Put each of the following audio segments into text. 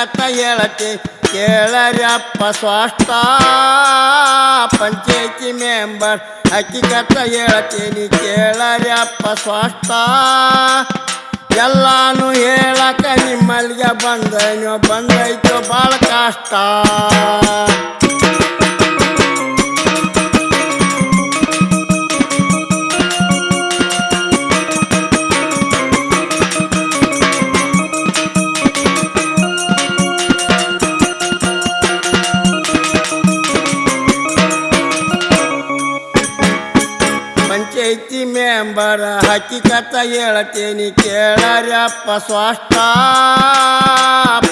ಹಕ್ಕಿಕತ್ತ ಹೇಳತಿ ಕೇಳರ್ಯಪ್ಪ ಸ್ವಾಷ್ಟ ಪಂಚಾಯತಿ member ಹಕ್ಕಿಕತ್ತ ಹೇಳ್ತೀನಿ ಕೇಳರ್ಯಪ್ಪ ಸ್ವಾಷ್ಟ ಎಲ್ಲಾನು ಹೇಳಕ ನಿಮ್ಮಲ್ಲಿಗೆ ಬಂದೈನೋ ಬಂದೈತೋ ಭಾಳ ಕಷ್ಟ. ಮೆಂಬರ್ ಹಕ್ಕಿಕತ್ತ ಹೇಳತೇನಿ ಕೇಳರ್ಯಪ್ಪ ಸ್ವಾಷ್ಟ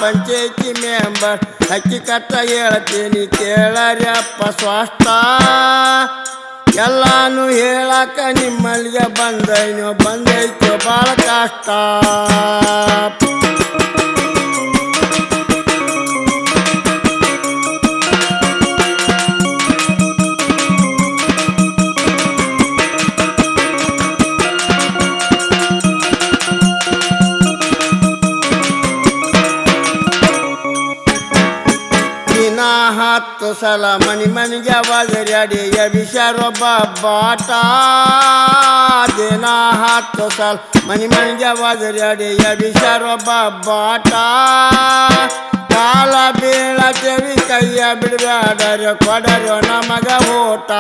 ಪಂಚಾಯತಿ ಮೆಂಬರ್ ಹಕ್ಕಿಕತ್ತ ಹೇಳತೇನಿ ಕೇಳರ್ಯಪ್ಪ ಸ್ವಾಷ್ಟ ಎಲ್ಲಾನು ಹೇಳಕ ನಿಮ್ಮಲ್ಲಿಗೆ ಬಂದೈನೋ ಬಂದೈತೋ ಭಾಳ ಕಷ್ಟ. ಹತ್ತು ಸಲ, ಮನಿ ಮನಿಗೆ ಒದರ್ಯಾಡಿ ಎಬಿಸರೊಬ್ಬ ಬಾಟ ದಿನ ಹತ್ತು ಸಲ. ಮನಿ ಮನಿಗೆ ಒದರ್ಯಾಡಿ ಎಬಿಸರೊಬ್ಬ ಬಾಟ. ಕಾಲ ಬೀಳತೇವಿ ಕೈಯ ಬಿಡಬೇಡರು ಕೊಡರು, ನಮಗ ಊಟ.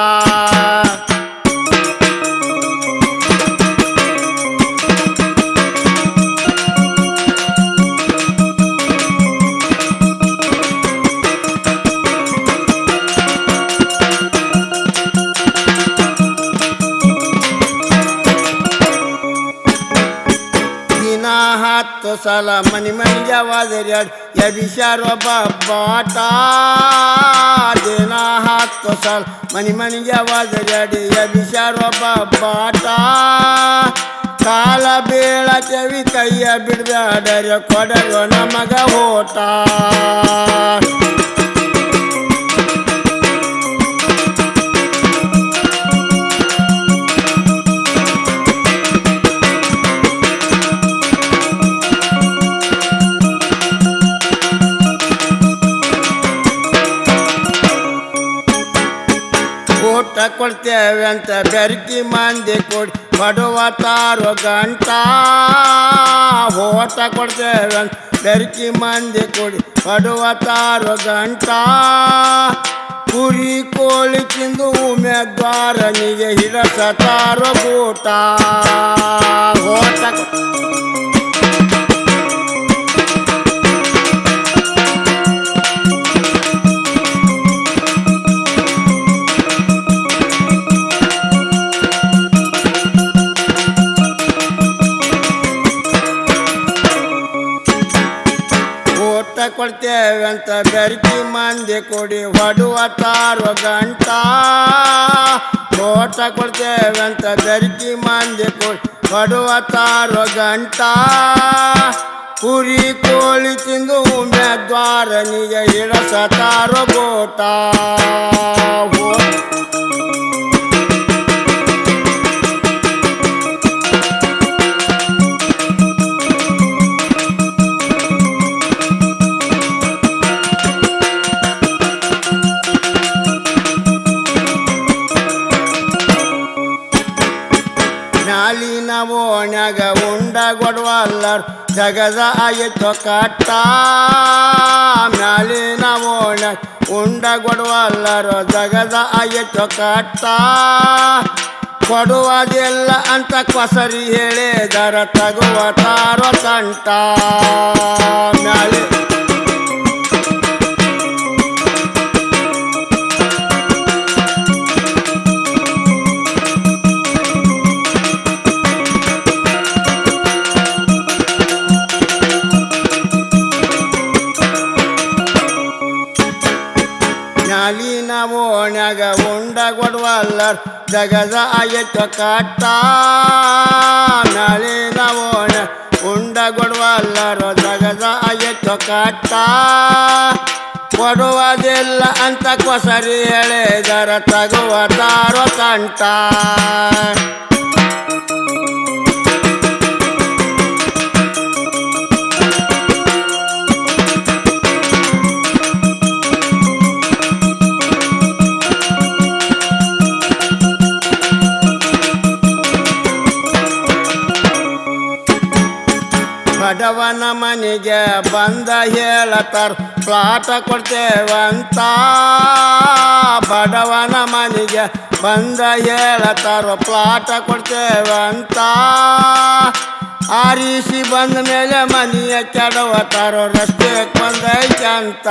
ಹತ್ತು ಸಲ ಮನಿ ಮನಿಗೆ ಒದರ್ಯಾಡಿ ಎಬಿಸರೊಬ್ಬ ಬಾಟ. ದಿನ ಹತ್ತು ಸಲ ಮನಿ ಮನಿಗೆ ಒದರ್ಯಾಡಿ ಎಬಿಸರೊಬ್ಬ ಬಾಟ. ಕಾಲ ಕೆವಿ ಕೈಯ ಬಿಡಬೇಡರೆ ಕೊಡಲು ನಮಗ ಓಟ ಊಟ ಕೊಡ್ತೇವೆ ಅಂತ ಬೆರ್ಕಿ ಮಂದಿ ಕೊಡಿ. ಬಡವ ತಾರೋ ಗಂಟ ಓಟ ಕೊಡ್ತೇವೆ ಅಂತ ಬೆರ್ಕಿ ಮಂದಿ ಕೊಡಿ. ಬಡವ ತಾರೋ ಗಂಟ ಕುರಿ ಕೋಳಿ ತಿಂದು ಉಮೇದ್ವಾರನಿಗೆ ಹಿಡಸ ತಾರೋ ಊಟ ಊಟ ಅಂತ ಬೆರ್ತಿ ಮಂದಿ ಕೊಡಿ ಹೊಡುವ ತಾರೋ ಗಂಟ. ಓಟ ಕೊಡ್ತೇವೆ ಅಂತ ಬೆರ್ತಿ ಮಂದಿ ಕೊಡಿ ಹೊಡುವ ತಾರೋ ಗಂಟ. ಕುರಿ ಕೋಳಿ ತಿಂದು ಉಮೇದ್ವಾರನಿಗೆ ಇಳಸ ತಾರೋ ಗೋಟ ಓಣ್ಯಾಗ ಉಂಡ ಗೊಡವಲ್ಲರ್ ಜಗದ ಆಯಿತು ಕಟ್ಟ. ಮ್ಯಾಲಿನ ಓಣ್ಯಾಗ ಉಂಡ ಗೊಡವಲ್ಲರು ಜಗದ ಆಯಿತು ಕಟ್ಟ. ಕೊಡುವುದಿಲ್ಲ ಅಂತ ಕೊಸರಿ ಹೇಳಿದರ ತಗುವ ತಾರೋ ತಂಟ ಮ್ಯಾಲಿ ಓಣ್ಯಾಗ ಉಂಡ ಕೊಡುವಲ್ಲರ್ ಜಗದ ಆಯಿತು ಕಟ್ಟ ನಳಿನ ಓಣ ಉಂಡ ಗೊಡವಲ್ಲರು ಜಗದ ಆಯಿತು ಕಟ್ಟ ಕೊಡುವುದಿಲ್ಲ ಅಂತ ಕೊಸರಿ ಹೇಳಿದರ ತಗುವ ತಾರೋ ತಂಟ. ಬಡವನ ಮನೆಗೆ ಬಂದ ಹೇಳತಾರ, ಪ್ಲಾಟ ಕೊಡ್ತೇವಂತ. ಬಡವನ ಮನೆಗೆ ಬಂದ ಹೇಳತಾರ, ಪ್ಲಾಟ ಕೊಡ್ತೇವಂತ. ಆರಿಸಿ ಬಂದ ಮೇಲೆ ಮನೆಯ ಕೆಡವತಾರೋ ರಸ್ತೆ ಬಂದೈತೆ ಅಂತ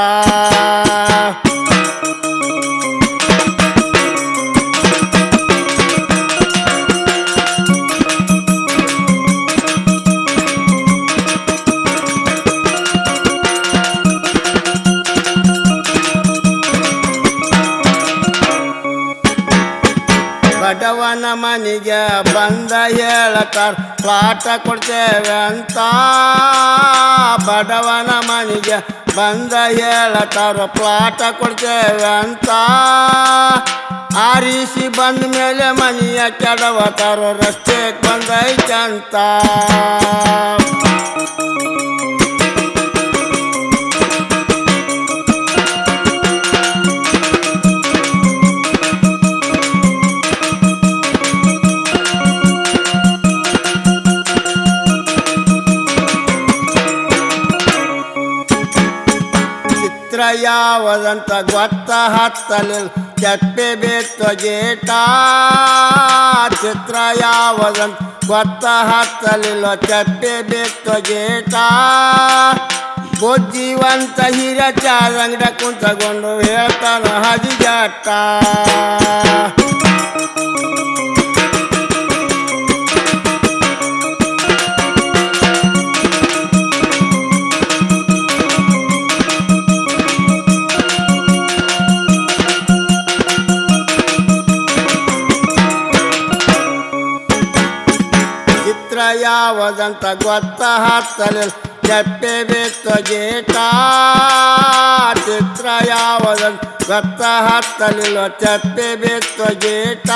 ಮನೆಗೆ ಬಂದ ಹೇಳತಾರ ಪ್ಲಾಟ ಕೊಡ್ತೇವೆ ಅಂತ ಬಡವನ ಮನೆಗೆ ಬಂದ ಹೇಳತಾರ ಪ್ಲಾಟ ಕೊಡ್ತೇವೆ ಅಂತ ಆರಿಸಿ ಬಂದ ಮೇಲೆ ಮನೆಯ ಕೆಡವತಾರೋ, ರಸ್ತೆಗೆ ಬಂದೈತೆ ಯಾವದಂತ ಗೊತ್ತ ಹತ್ತಲಿಲ್ಲ. ಚಪ್ಪೆ ಬೇತ್ತು ಗೇಟ ಚಿತ್ರ ಯಾವದಂತ ಗೊತ್ತ ಹತ್ತಲಿಲ್ಲ. ಚಪ್ಪೆ ಬೇತ್ತು ಗೇಟ ಬುದ್ಧಿವಂತ ಹಿರ ಚಾರಂಗಡ ಕುಂತಗೊಂಡು ಹೇಳ್ತಾನ ಹದಿಜಾಟ ಯಾವದಂತ ಗೊತ್ತ ಹತ್ತಲಿ. ಚಪ್ಪೆ ಬಿತ್ತು ಗೇಟ ಚಿತ್ರ ಯಾವುದಂತ ಗೊತ್ತ ಹತ್ತಲಿಲ್ಲ ಚಪ್ಪೆ ಬಿತ್ತು ಗೇಟ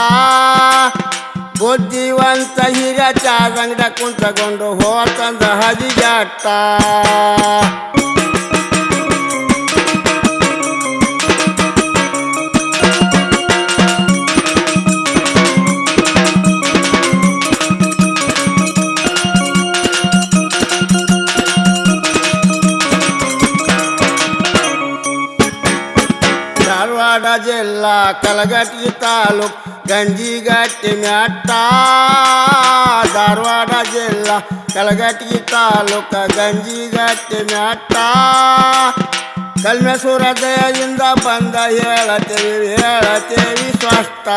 ಬುದ್ಧಿವಂತ ಹೀಗ ಚಾದಂಗಡ ಕುಂತಗೊಂಡು ಹೋತಂದ ಹದಿಜಾಟ ಕಲಗಟ್ಟಿ ತಾಲೂಕ್ ಗಂಜಿಗಟ್ಟಿ ಮ್ಯಾಟ ಧಾರವಾಡ ಜಿಲ್ಲಾ ಕಲಗಟ್ಟಿ ತಾಲೂಕ ಗಂಜಿಗಟ್ಟಿ ಮ್ಯಾಟ ಕಲ್ಮೇಶ್ವರ ದಯದಿಂದ ಬಂದ ಹೇಳತೇವಿ ಹೇಳತೇವಿ ಸ್ಪಷ್ಟ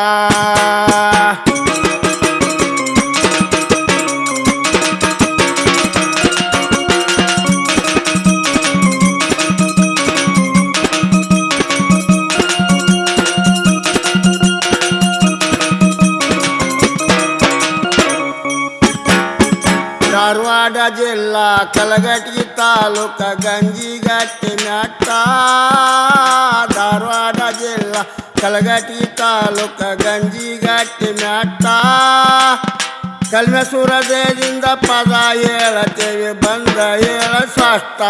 ಕಲಗಟ್ಟಿ ತಾಲೂಕ ಗಂಜಿಗಟ್ಟಿ ನಟ್ಟ ಧಾರವಾಡ ಜಿಲ್ಲಾ ಕಲಗಟ್ಟಿ ತಾಲೂಕ ಗಂಜಿಗಟ್ಟಿ ನಟ್ಟ. ಕಲ್ಮೇಶ್ವರ ದೇವಿಂದ ಪದ ಹೇಳತೇವೆ ಬಂದ ಹೇಳ ಸ್ಪಷ್ಟ